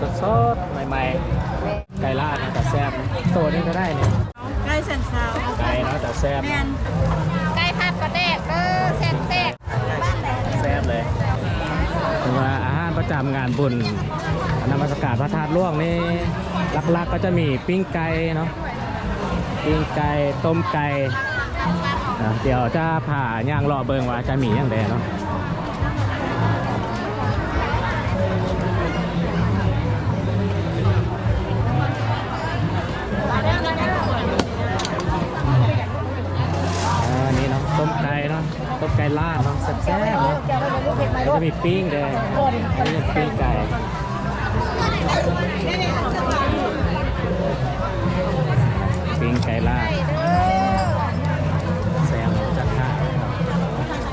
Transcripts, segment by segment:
สดๆ ใหม่ๆ ไก่ลาดนะแต่แซ่บนะตัวนี้ก็ได้เนี่ยใกล้เซนซาวไก่เนาะแต่แซ่บแมนไก่ผัดกระเดกเออเส้นเตกแซ่บเลยถือว่าอาหารประจำงานบุญนมัสการพระธาตุหล่วงนี่หลักๆก็จะมีปิ้งไก่เนาะปิ้งไก่ต้มไก่นะเดี๋ยวจะผ่าย่างรอเบิงว่าจะมีอย่างใดเนาะ ต้มไก่ลาดเนาะแซ่บๆเนาะแล้วก็มีปิ้งแดงอันนี้เป็นปิ้งไก่ปิ้งไก่ลาดแซ่บจัดขาดเนาะ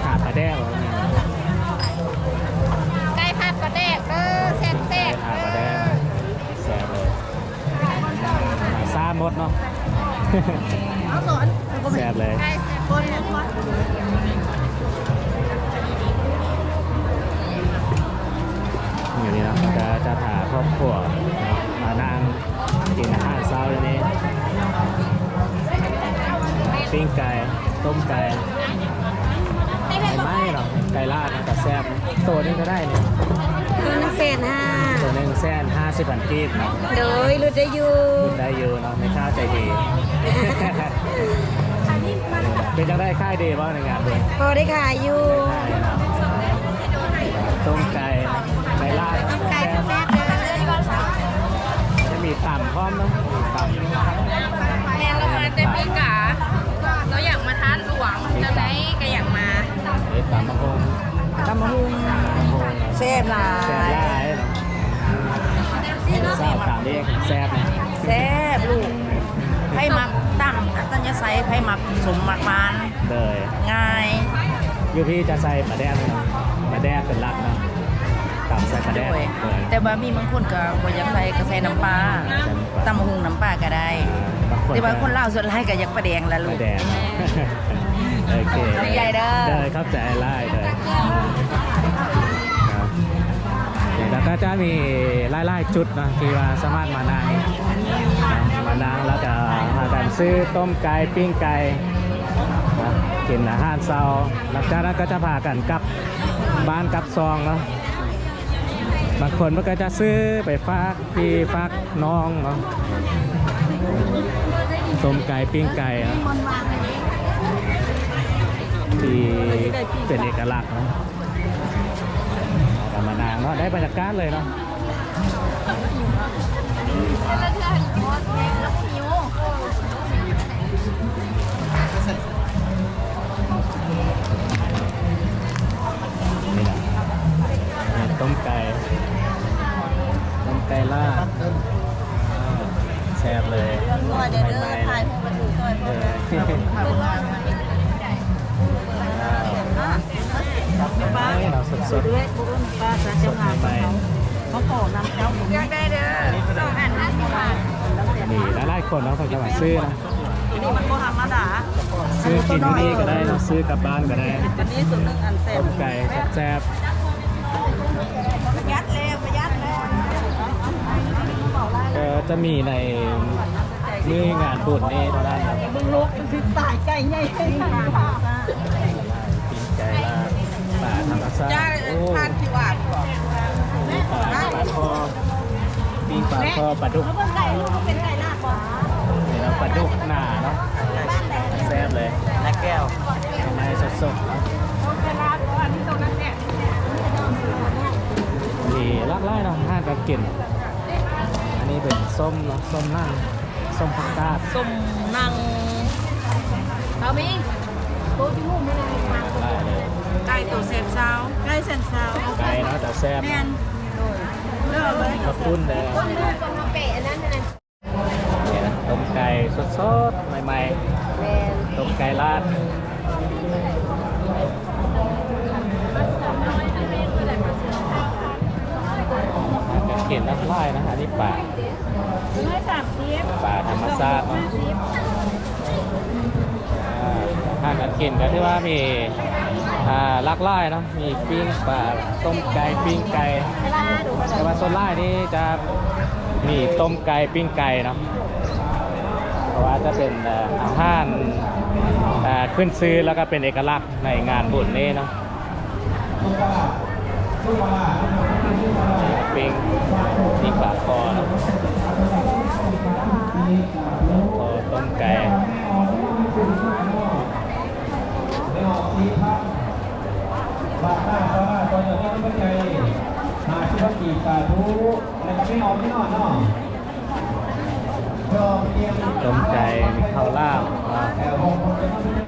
ขาดปลาแดกเหรอเนี่ยไก่ผัดกระเดกเออเส้นเตกขาดปลาแดกแซ่บเลยมาซ่าหมดเนาะเอาสอนแซ่บเลย จะจะพาครอบครัวเนาะมานั่งกินอาหารเช้าอย่างนี้ปิ้งไก่ต้มไก่ไม่ไหม้หรอกไก่ลาดนะแต่แซ่บตัวนึงก็ได้เนี่ยคือนักเศษห้าตัวหนึงแซ่นห้าสิบพันกีบเนาะโดยรุดได้อยู่กินได้อยู่เนาะไม่ค่าใจดีเป็นจะได้ค่ายดีบ้างในงานด้วยพอได้ขายอยู่ค่ายเนาะ ต้มไก่ไก่ลาดไก่แซ่บแซ่บเลยจะมีต่ำพร้อมนะต่ำแม่เรามาเต็มปีกาเราอยากมาทานหลวงจะไหนก็อยากมาเอ๊ะต่ำมะฮงตำมะฮุงแซ่บหลายแซ่บหลายแซ่บหลายเนาะแซ่บตามนี้แซ่บแซ่บลูกไผ่หมักตั้งอัตญาไซไผ่หมักสมมักมานเลยง่ายอยู่พี่จะใส่ปลาแดกเนะ ปลาแดกเป็นหลักเนาะต่ำใส่ปลาแดด้กวยเลยแต่ว่ามีบางคนก็บ่อยากใส่ก็ใส่น้ำปลาตำบักหุงน้ำปลาก็ได้ บางคนแต่ว่าคนลาวส่วนหลายก็อยากปลาแดงละปลูลากแดกโอเคขอบใจเด้อเด้อครับใจไล่เลยครับแล้วก็จะมีไล่ๆจุดนะที่ว่าสามารถมานั่ง มานั่งแล้วก็พากันซื้อต้มไก่ปิ้งไก่นะ กินอาหารเช้าหลังจากนั้นก็จะพากันกลับบ้านกลับซองเนาะบางคนมันก็จะซื้อไปฝากพี่ฝากน้องเนาะต้มไก่ปิ้งไก่เนาะที่เป็นเอกลักษณ์นะเอามานางเนาะได้บรรยากาศเลยเนาะ ต้มไก่ต้มไก่ลาดอ่าแซ่บเลยตัวเดี๋ยวเด้อใหม่ๆถ่ายพวกมันดูซอยพเอวกอป้าให้เราสดเล็กบุ้นป้าจะเจ้างานเขาเขาขอนำเจ้าผมอยากได้เด้อสองอันห้าสิบบาทๆนี่หลายๆคนเนาะเขาจะมาซื้อนะนี่มันโบราณมาด่าซื้อกินที่นี่ก็ได้เนาะซื้อกลับบ้านก็ได้อันนี้ส่วนหนึ่งอันเต็มต้มไก่แซ่บ ประหยัดแล้วประหยัดแล้วๆก็จะมีในมืองานบุญนี่เท่านั้นครับมึงลุกมันคือตายไก่ใหญ่ไก่ใหญ่ปิ้งไก่ลาดป่าธรรมชาติโอ้ทานที่ว่าปลาปลาคอปิ้งปลาคอปลาดุกเบิ่งไก่ลูกเป็นไก่ลาดบ่นี่เนาะปลาดุกหนาเนาะแซ่บเลยและแก้วในสดๆ กับกิน อันนี้เป็นส้มเนาะส้มนั่งส้มผักกาดส้มนั่งเอามีได้เลยไก่ตัวเซนซาวไก่เซนซาวไก่เนาะแต่แซ่บแม่นเลือกเลยกระปุ้นแดงคนดูคนมาเปะอันนั้นอันนั้นนี่นะต้มไก่สดๆใหม่แมนๆต้มไก่ลาด จะเขียนน้ำลายนะอันนี้ป่าไม่สามสิบป่าธรรมชาติเนาะอ่าทางการกินก็ที่ว่ามีอ่าลักไล่เนาะมีปิ้งปลาต้มไก่ปิ้งไก่แต่ว่าโซนไล่นี่จะมีต้มไก่ปิ้งไก่เนาะเพราะว่าจะเป็นเอ่ออาหารเอ่อขึ้นซื้อแล้วก็เป็นเอกลักษณ์ในงานบุญนี้เนาะ ปิ้งปิ้งปลาคอนคอต้มไก่บาทหน้าก็มาตอนนี้ไม่ไกลมาชิวกีสาธุแล้วก็ไม่นอนไม่นอนเนาะรอเพียต้มไก่มีข้าวลาบอ่าแถว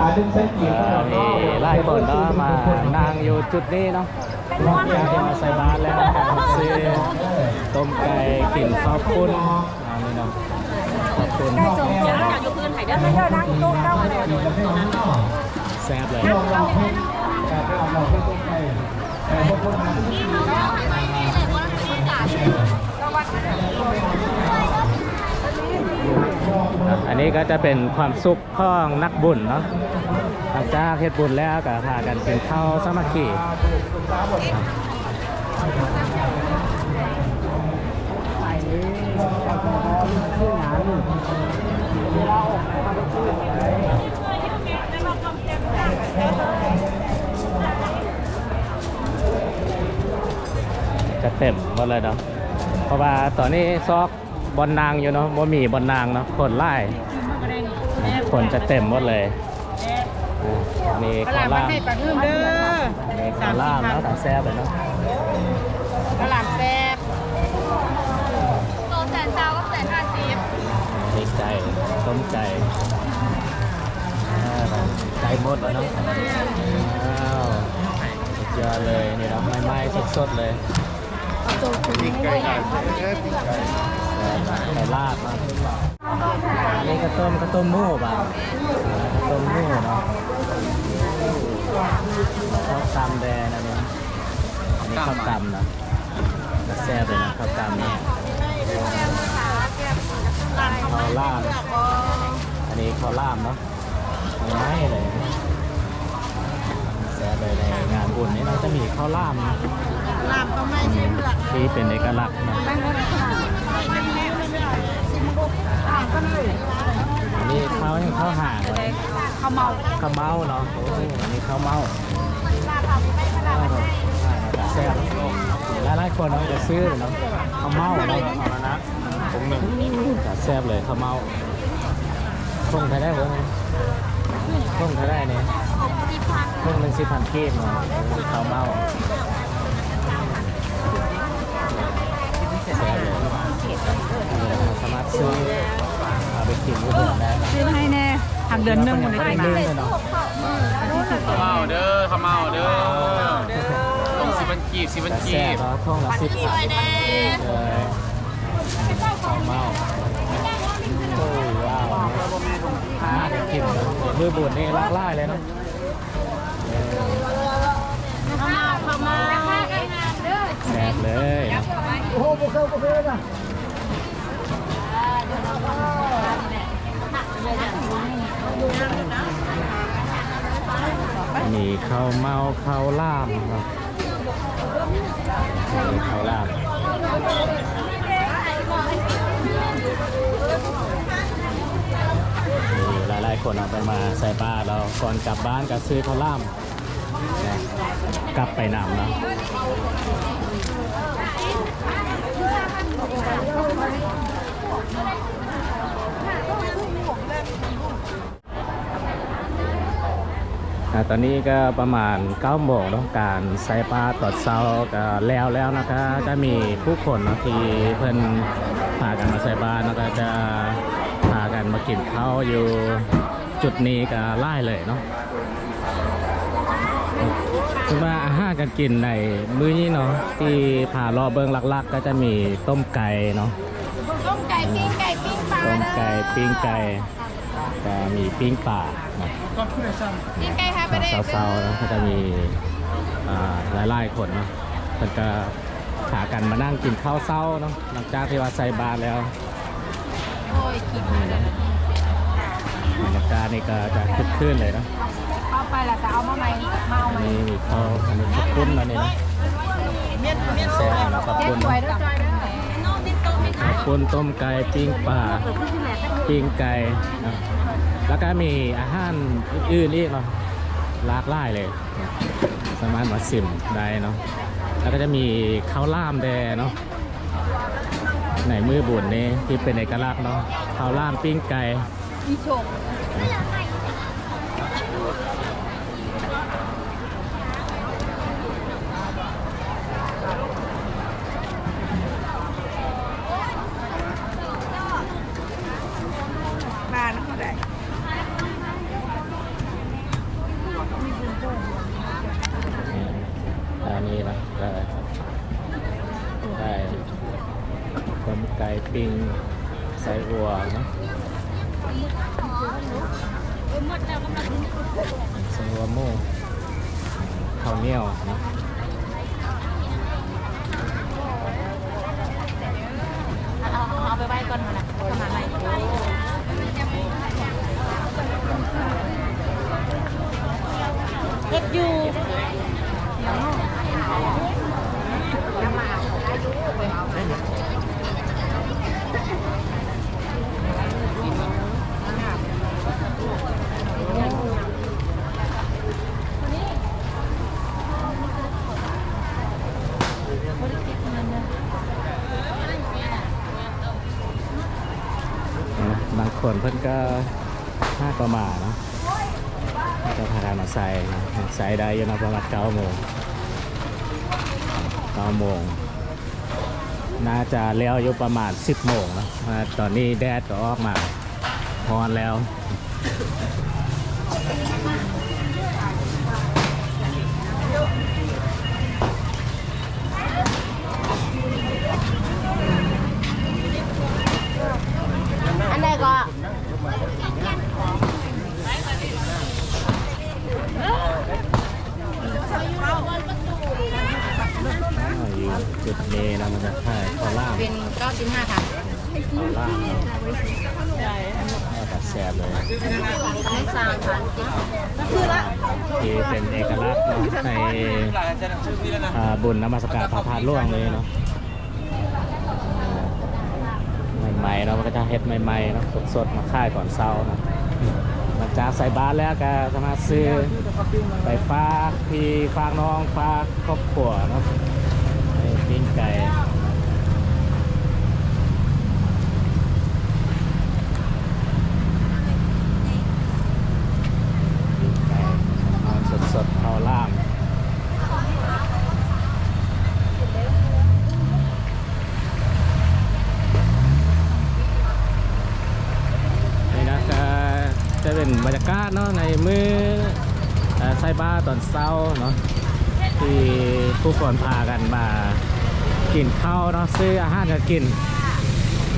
ห้องคนอาดึงเส้นกีเอ่อมีไล่คนเนาะมานางอยู่จุดนี้เนาะจากที่มาใส่บาตรแล้วซื้อต้มไก่กินข้าวปุ้นอันนี้เนาะข้าวปุ้นอยากอยู่พื้นไถ่ได้ไหมยอดนั่งโต๊ะเก้าเลยแซ่บเลยล อันนี้ก็จะเป็นความสุขของนักบุญเนาะหลังจากเฮ็ดบุญแล้วก็พากันกินข้าวสามัคคีจะเต็มหมดเลยเนาะเพราะว่าตอนนี้ซอก บอลนางอยู่เนาะบ่มีบอลนางเนาะคนไล่คนจะเต็มหมดเลยอะมีข้าวล่างให้ปลาเพิ่มเด้อมีข้าวล่างเนาะแต่แซ่บเลยเนาะกระหล่ำแซ่บโตแสนเช้าก็แสนห้าสิบมีไก่ต้มไก่อ่าไก่หมดแล้วเนาะอ้าวสุดยอดเลยนี่เนาะไหม้ๆสดๆเลยไก่ ไก่ก่ลาดมาอันนี้ก็ต้มก็ต้มมูป่ะก็ต้มมูเนาะข้าวตำแดงอันนี้อันนี้ข้าวตำนะแต่แซ่บเลยนะข้าวตำเนี่ยข้าวล่ามอันนี้ข้าวล่ามเนาะไม่เลยแซ่บเลยในงานบุญนี้เราจะมีข้าวล่ามนะลามก็ไม่ใช่เปลือกที่เป็นเอกลักษณ์นะ อันนี้ข้าวยังข้าวห่างเลยข้าวเมาข้าวเมาเนาะโอ้โหอันนี้ข้าวเมาแซ่บหลายๆคนเนาะจะซื้อเนาะข้าวเมาเนาะเอาละนะผมหนึ่งจะแซ่บเลยข้าวเมาคงไทยได้บ่คงไทยได้เนี่ยคงหนึ่งสิบพันกีบเนาะข้าวเมาแซ่บเลยสามารถ ซื้อเอาไปกินก็ได้นะซื้อให้แน่ทำเดือนนึ่งมดเลยเดือนหนึงเลยเนาข้าวเมาเด้อข้าวเมาเด้อลงสิบันกีบสิบันกีบบเนาะท่องละสิบสวยแน่เลยข้าวเมาโอ้ว้าวน่าจะกินมือบุญนี่ลักล่าเลยเนาะข้าวเมาข้าวเมาแซ่บเลยโอ้โหโอเคโอเคนะ มีข้าวเมาข้าวลามครับข้าวลามมีหลายๆคนเอาไปมาใส่บาตรเราก่อนกลับบ้านก็ซื้อข้าวล่ามกลับไปนำเนาะอ่า ตอนนี้ก็ประมาณ9โมงเนาะการใส่ปลาตอดเช้าก็แล้วแล้วนะคะก็มีผู้คนนะที่เพิ่นพากันมาใส่บาตรแล้วก็จะพากันมากินข้าวอยู่จุดนี้ก็ไล่เลยเนาะคือว่าอาหารการกินในมื้อนี้เนาะที่พารอเบิงลักๆ ก็จะมีต้มไก่เนาะ ปิ้งไก่ปิ้งปลาต้มไก่ปิ้งไก่ก็มีปิ้งป่าเนาะปิ้งไก่ค่ะไปได้เศร้าๆนะก็จะมีอ่าหลายๆคนเนาะเพิ่นก็หากันมานั่งกินข้าวเช้าเนาะหลังจากที่ว่าใส่บาตรแล้วโอ้ยกินเลยบรรยากาศนี่ก็จะคึกคืนเลยเนาะเข้าไปละจะเอามาใหม่มาเอาใหม่นี่มีข้าวอันนี้ข้าวปุ้นอันนี้นะแซ่บนะข้าวเจ็ดปุ้นสวยด้วยจอยเด้อข้าวปุ้นต้มไก่ปิ้งปลาปิ้งไก่แล้วก็มีอาหารอื่นอีกเนาะหลากหลายเลย สามารถมาชิมได้เนาะแล้วก็จะมีข้าวล่ามแดเนาะในมือบุญนี่ที่เป็นเอกลักษณ์เนาะข้าวล่ามปิ้งไก่มีชค บ้านเขาได้ อันนี้นะได้ได้ต้มไก่ปิ้ง ใส่อัวนะใส่อัวโม่ข้าวเหนียวนะเอาไปไว้ก่อนนะขนาดไหนเฮ็ดอยู่ นะบางคน เพิ่นก็ห้าประมาเนาะก็พากันมาใส่นะใส่ได้ยู่เนประมาณเก้าโมงเก้าโมงน่าจะเลี้ยวอยู่ประมาณ 10โมงนะตอนนี้แดดก็ออกมาพอนแล้วอันใดก็ อ่าอยู่จุด นี้นะมันจะใช่ข้าวล่างเป็น 95 ค่ะข้าวล่างเนาะน่าจะแซ่บเลยไม่สร้างค่ะที่เป็นเอกลักษณ์เนาะในอ่าบุญนมัสการพระธาตุหล่วงเลยเนาะอ่าใหม่ๆเนาะมันก็จะเฮ็ดใหม่ๆเนาะสดๆมาค่ายก่อนเช้าเนาะหลังจากใส่บาตรแล้วก็สามารถซื้อไปฝากพี่ฝากน้องฝากครอบครัวเนาะให้ปิ้งไก่ เอาสดๆเอาล่ามนี่นะก็จะเป็นบรรยากาศ เนาะในมือเอ่อไซบ้าตอนเช้าเนาะที่ผู้คนพากันมากินข้าวเนาะซื้ออาหารกันกิน